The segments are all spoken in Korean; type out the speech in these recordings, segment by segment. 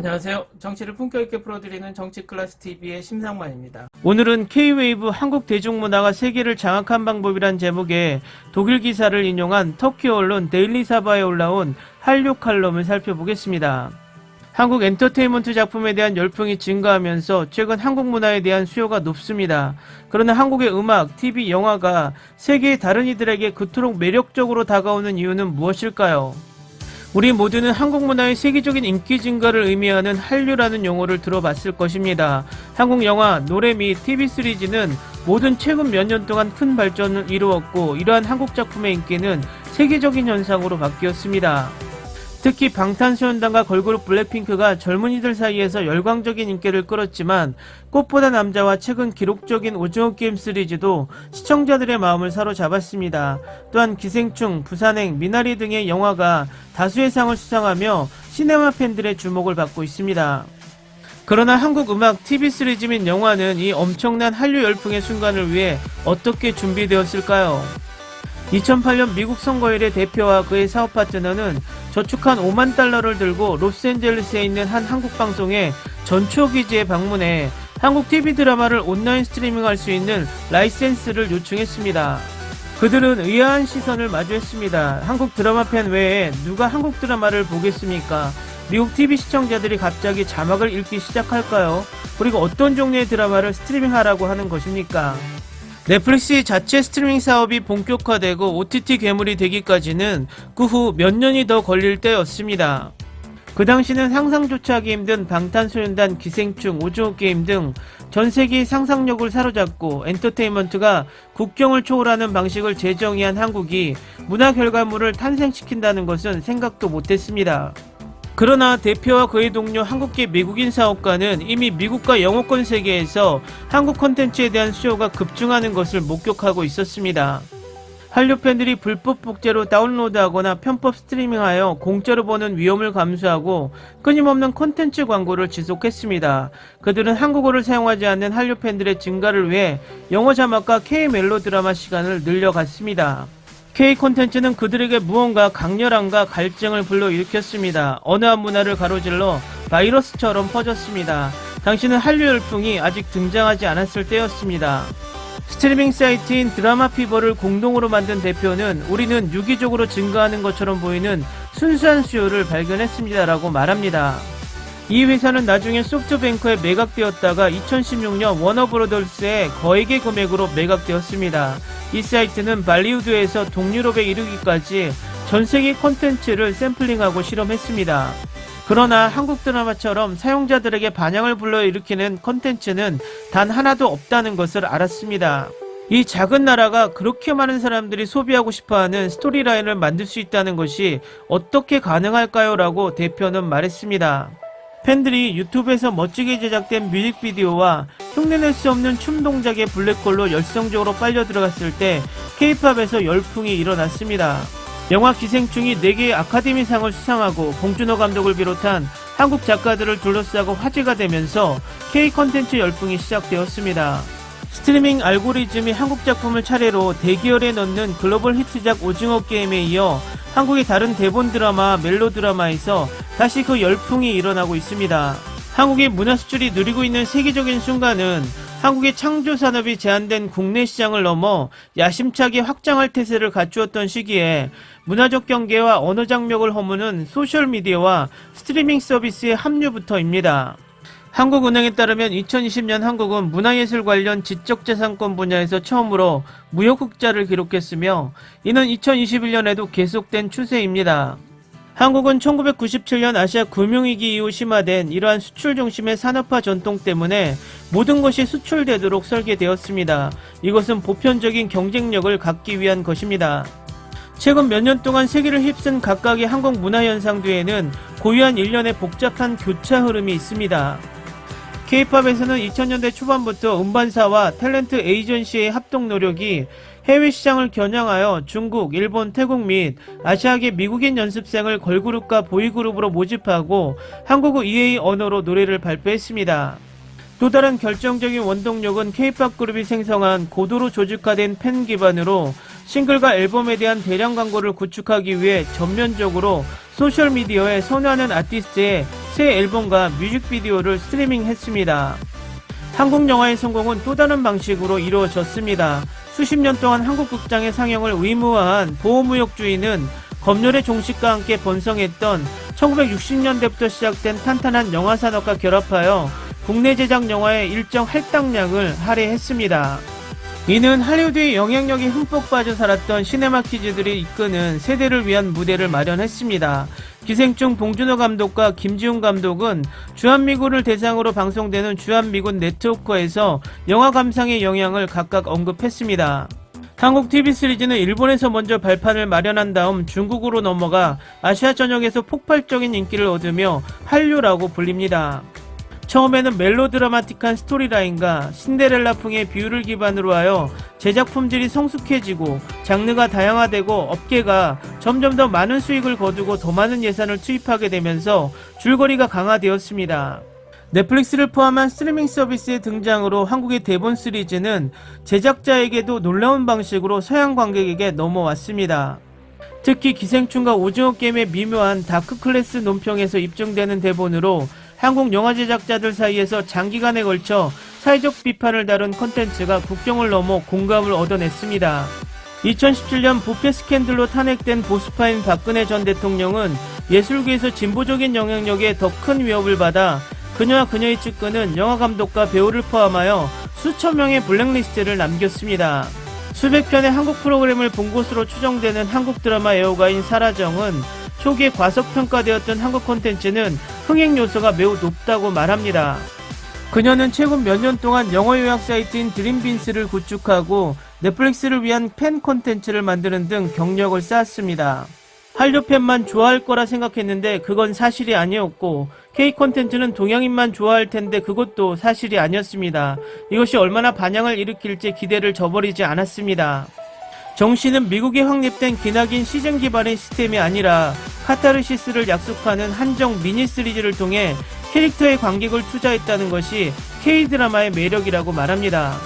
안녕하세요. 정치를 품격 있게 풀어드리는 정치 클래스 TV의 심상만입니다. 오늘은 K-웨이브 한국 대중문화가 세계를 장악한 방법이란 제목의 독일 기사를 인용한 터키 언론 데일리 사바에 올라온 한류 칼럼을 살펴보겠습니다. 한국 엔터테인먼트 작품에 대한 열풍이 증가하면서 최근 한국 문화에 대한 수요가 높습니다. 그러나 한국의 음악, TV, 영화가 세계의 다른 이들에게 그토록 매력적으로 다가오는 이유는 무엇일까요? 우리 모두는 한국 문화의 세계적인 인기 증가를 의미하는 한류라는 용어를 들어봤을 것입니다. 한국 영화, 노래 및 TV 시리즈는 모든 최근 몇 년 동안 큰 발전을 이루었고 이러한 한국 작품의 인기는 세계적인 현상으로 바뀌었습니다. 특히 방탄소년단과 걸그룹 블랙핑크가 젊은이들 사이에서 열광적인 인기를 끌었지만 꽃보다 남자와 최근 기록적인 오징어 게임 시리즈도 시청자들의 마음을 사로잡았습니다. 또한 기생충, 부산행, 미나리 등의 영화가 다수의 상을 수상하며 시네마 팬들의 주목을 받고 있습니다. 그러나 한국 음악, TV 시리즈 및 영화는 이 엄청난 한류 열풍의 순간을 위해 어떻게 준비되었을까요? 2008년 미국 선거일의 대표와 그의 사업 파트너는 저축한 5만 달러를 들고 로스앤젤레스에 있는 한 한국 방송의 전초 기지에 방문해 한국 TV 드라마를 온라인 스트리밍할 수 있는 라이센스를 요청했습니다. 그들은 의아한 시선을 마주했습니다. 한국 드라마 팬 외에 누가 한국 드라마를 보겠습니까? 미국 TV 시청자들이 갑자기 자막을 읽기 시작할까요? 그리고 어떤 종류의 드라마를 스트리밍하라고 하는 것입니까? 넷플릭스 자체 스트리밍 사업이 본격화되고 OTT 괴물이 되기까지는 그 후 몇 년이 더 걸릴 때였습니다. 그 당시는 상상조차 하기 힘든 방탄소년단 기생충, 오징어 게임 등 전 세계의 상상력을 사로잡고 엔터테인먼트가 국경을 초월하는 방식을 재정의한 한국이 문화 결과물을 탄생시킨다는 것은 생각도 못했습니다. 그러나 대표와 그의 동료 한국계 미국인 사업가는 이미 미국과 영어권 세계에서 한국 콘텐츠에 대한 수요가 급증하는 것을 목격하고 있었습니다. 한류 팬들이 불법 복제로 다운로드하거나 편법 스트리밍하여 공짜로 보는 위험을 감수하고 끊임없는 콘텐츠 광고를 지속했습니다. 그들은 한국어를 사용하지 않는 한류 팬들의 증가를 위해 영어 자막과 K 멜로 드라마 시간을 늘려갔습니다. K 콘텐츠는 그들에게 무언가 강렬함과 갈증을 불러일으켰습니다. 어느 한 문화를 가로질러 바이러스처럼 퍼졌습니다. 당시는 한류 열풍이 아직 등장하지 않았을 때였습니다. 스트리밍 사이트인 드라마 피버를 공동으로 만든 대표는 우리는 유기적으로 증가하는 것처럼 보이는 순수한 수요를 발견했습니다라고 말합니다. 이 회사는 나중에 소프트뱅크에 매각되었다가 2016년 워너브로더스의 거액의 금액으로 매각되었습니다. 이 사이트는 발리우드에서 동유럽에 이르기까지 전 세계 콘텐츠를 샘플링하고 실험했습니다. 그러나 한국 드라마처럼 사용자들에게 반향을 불러일으키는 콘텐츠는 단 하나도 없다는 것을 알았습니다. 이 작은 나라가 그렇게 많은 사람들이 소비하고 싶어하는 스토리라인을 만들 수 있다는 것이 어떻게 가능할까요? 라고 대표는 말했습니다. 팬들이 유튜브에서 멋지게 제작된 뮤직비디오와 흉내낼 수 없는 춤 동작의 블랙홀로 열성적으로 빨려 들어갔을 때 케이팝에서 열풍이 일어났습니다. 영화 기생충이 4개의 아카데미상을 수상하고 봉준호 감독을 비롯한 한국 작가들을 둘러싸고 화제가 되면서 K 컨텐츠 열풍이 시작되었습니다. 스트리밍 알고리즘이 한국 작품을 차례로 대기열에 넣는 글로벌 히트작 오징어 게임에 이어 한국의 다른 대본 드라마, 멜로 드라마에서 다시 그 열풍이 일어나고 있습니다. 한국의 문화 수출이 누리고 있는 세계적인 순간은 한국의 창조 산업이 제한된 국내 시장을 넘어 야심차게 확장할 태세를 갖추었던 시기에 문화적 경계와 언어 장벽을 허무는 소셜 미디어와 스트리밍 서비스의 합류부터입니다. 한국은행에 따르면 2020년 한국은 문화예술 관련 지적재산권 분야에서 처음으로 무역흑자를 기록했으며 이는 2021년에도 계속된 추세입니다. 한국은 1997년 아시아 금융위기 이후 심화된 이러한 수출 중심의 산업화 전통 때문에 모든 것이 수출되도록 설계되었습니다. 이것은 보편적인 경쟁력을 갖기 위한 것입니다. 최근 몇 년 동안 세계를 휩쓴 각각의 한국 문화 현상 뒤에는 고유한 일련의 복잡한 교차 흐름이 있습니다. K-팝에서는 2000년대 초반부터 음반사와 탤런트 에이전시의 합동 노력이 해외 시장을 겨냥하여 중국, 일본, 태국 및 아시아계 미국인 연습생을 걸그룹과 보이그룹으로 모집하고 한국어 EA 언어로 노래를 발표했습니다. 또 다른 결정적인 원동력은 K-팝 그룹이 생성한 고도로 조직화된 팬 기반으로 싱글과 앨범에 대한 대량 광고를 구축하기 위해 전면적으로 소셜미디어에 선호하는 아티스트의 새 앨범과 뮤직비디오를 스트리밍했습니다. 한국 영화의 성공은 또 다른 방식으로 이루어졌습니다. 수십 년 동안 한국 극장의 상영을 의무화한 보호무역주의는 검열의 종식과 함께 번성했던 1960년대부터 시작된 탄탄한 영화 산업과 결합하여 국내 제작 영화의 일정 할당량을 할애했습니다. 이는 할리우드의 영향력이 흠뻑 빠져 살았던 시네마키즈들이 이끄는 세대를 위한 무대를 마련했습니다. 기생충 봉준호 감독과 김지훈 감독은 주한미군을 대상으로 방송되는 주한미군 네트워크에서 영화 감상의 영향을 각각 언급했습니다. 한국 TV 시리즈는 일본에서 먼저 발판을 마련한 다음 중국으로 넘어가 아시아 전역에서 폭발적인 인기를 얻으며 한류라고 불립니다. 처음에는 멜로드라마틱한 스토리라인과 신데렐라풍의 비율을 기반으로 하여 제작 품질이 성숙해지고 장르가 다양화되고 업계가 점점 더 많은 수익을 거두고 더 많은 예산을 투입하게 되면서 줄거리가 강화되었습니다. 넷플릭스를 포함한 스트리밍 서비스의 등장으로 한국의 대본 시리즈는 제작자에게도 놀라운 방식으로 서양 관객에게 넘어왔습니다. 특히 기생충과 오징어 게임의 미묘한 다크 클래스 논평에서 입증되는 대본으로 한국 영화 제작자들 사이에서 장기간에 걸쳐 사회적 비판을 다룬 컨텐츠가 국경을 넘어 공감을 얻어냈습니다. 2017년 부패 스캔들로 탄핵된 보수파인 박근혜 전 대통령은 예술계에서 진보적인 영향력에 더 큰 위협을 받아 그녀와 그녀의 측근은 영화 감독과 배우를 포함하여 수천 명의 블랙리스트를 남겼습니다. 수백 편의 한국 프로그램을 본 것으로 추정되는 한국 드라마 애호가인 사라정은 초기에 과소평가되었던 한국 콘텐츠는 흥행 요소가 매우 높다고 말합니다. 그녀는 최근 몇 년 동안 영어 요약 사이트인 드림빈스를 구축하고 넷플릭스를 위한 팬 콘텐츠를 만드는 등 경력을 쌓았습니다. 한류 팬만 좋아할 거라 생각했는데 그건 사실이 아니었고 K 콘텐츠는 동양인만 좋아할 텐데 그것도 사실이 아니었습니다. 이것이 얼마나 반향을 일으킬지 기대를 저버리지 않았습니다. 정 씨는 미국에 확립된 기나긴 시즌 기반의 시스템이 아니라 카타르시스를 약속하는 한정 미니 시리즈를 통해 캐릭터의 관객을 투자했다는 것이 K-드라마의 매력이라고 말합니다.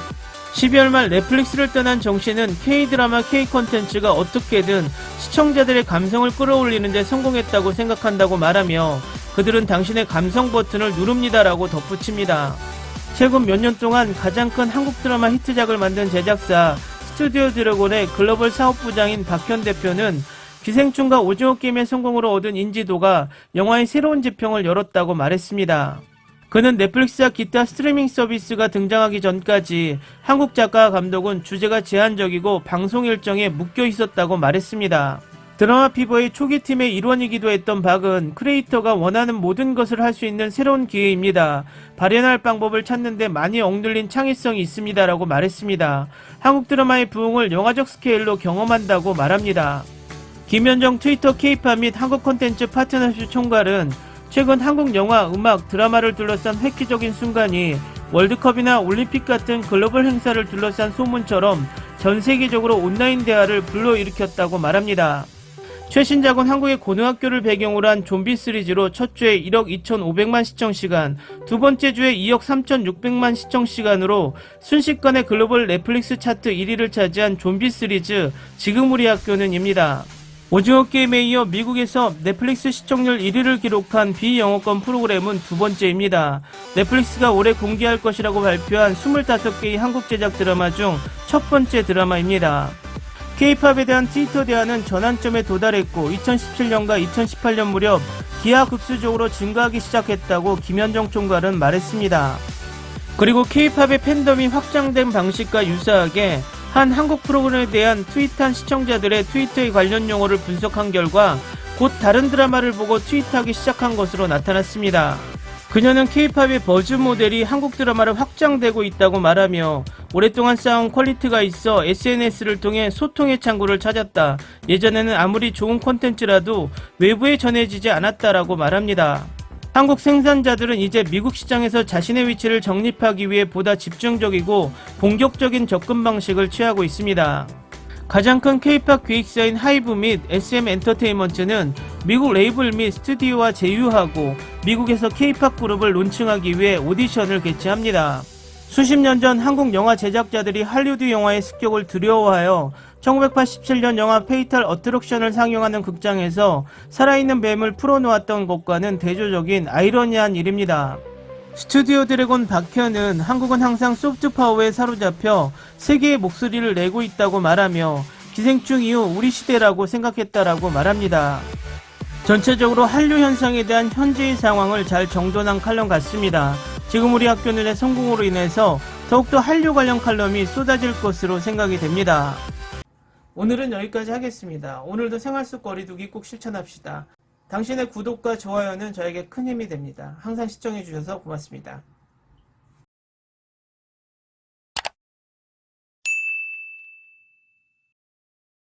12월 말 넷플릭스를 떠난 정 씨는 K-드라마 K 콘텐츠가 어떻게든 시청자들의 감성을 끌어올리는 데 성공했다고 생각한다고 말하며 그들은 당신의 감성 버튼을 누릅니다라고 덧붙입니다. 최근 몇 년 동안 가장 큰 한국 드라마 히트작을 만든 제작사 스튜디오 드래곤의 글로벌 사업부장인 박현 대표는 기생충과 오징어 게임의 성공으로 얻은 인지도가 영화의 새로운 지평을 열었다고 말했습니다. 그는 넷플릭스와 기타 스트리밍 서비스가 등장하기 전까지 한국 작가와 감독은 주제가 제한적이고 방송 일정에 묶여 있었다고 말했습니다. 드라마 피버의 초기 팀의 일원이기도 했던 박은 크리에이터가 원하는 모든 것을 할 수 있는 새로운 기회입니다. 발현할 방법을 찾는데 많이 억눌린 창의성이 있습니다라고 말했습니다. 한국 드라마의 부흥을 영화적 스케일로 경험한다고 말합니다. 김현정 트위터 케이팝 및 한국 콘텐츠 파트너십 총괄은 최근 한국 영화, 음악, 드라마를 둘러싼 획기적인 순간이 월드컵이나 올림픽 같은 글로벌 행사를 둘러싼 소문처럼 전 세계적으로 온라인 대화를 불러일으켰다고 말합니다. 최신작은 한국의 고등학교를 배경으로 한 좀비 시리즈로 첫 주에 1억 2,500만 시청 시간, 두 번째 주에 2억 3,600만 시청 시간으로 순식간에 글로벌 넷플릭스 차트 1위를 차지한 좀비 시리즈 지금 우리 학교는입니다. 오징어 게임에 이어 미국에서 넷플릭스 시청률 1위를 기록한 비영어권 프로그램은 두 번째입니다. 넷플릭스가 올해 공개할 것이라고 발표한 25개의 한국 제작 드라마 중 첫 번째 드라마입니다. K-팝에 대한 트위터 대화는 전환점에 도달했고 2017년과 2018년 무렵 기하급수적으로 증가하기 시작했다고 김현정 총괄은 말했습니다. 그리고 K-팝의 팬덤이 확장된 방식과 유사하게 한 한국 프로그램에 대한 트윗한 시청자들의 트위터의 관련 용어를 분석한 결과 곧 다른 드라마를 보고 트윗하기 시작한 것으로 나타났습니다. 그녀는 K-팝의 버즈 모델이 한국 드라마를 확장되고 있다고 말하며 오랫동안 쌓은 퀄리티가 있어 SNS를 통해 소통의 창구를 찾았다. 예전에는 아무리 좋은 콘텐츠라도 외부에 전해지지 않았다라고 말합니다. 한국 생산자들은 이제 미국 시장에서 자신의 위치를 정립하기 위해 보다 집중적이고 공격적인 접근 방식을 취하고 있습니다. 가장 큰 K-팝 기획사인 하이브 및 SM 엔터테인먼트는 미국 레이블 및 스튜디오와 제휴하고 미국에서 K-팝 그룹을 론칭하기 위해 오디션을 개최합니다. 수십 년 전 한국 영화 제작자들이 할리우드 영화의 습격을 두려워하여 1987년 영화 페이탈 어트럭션을 상영하는 극장에서 살아있는 뱀을 풀어놓았던 것과는 대조적인 아이러니한 일입니다. 스튜디오 드래곤 박현은 한국은 항상 소프트 파워에 사로잡혀 세계의 목소리를 내고 있다고 말하며 기생충 이후 우리 시대라고 생각했다라고 말합니다. 전체적으로 한류 현상에 대한 현재의 상황을 잘 정돈한 칼럼 같습니다. 지금 우리 학교는의 성공으로 인해서 더욱더 한류 관련 칼럼이 쏟아질 것으로 생각이 됩니다. 오늘은 여기까지 하겠습니다. 오늘도 생활 속 거리두기 꼭 실천합시다. 당신의 구독과 좋아요는 저에게 큰 힘이 됩니다. 항상 시청해주셔서 고맙습니다.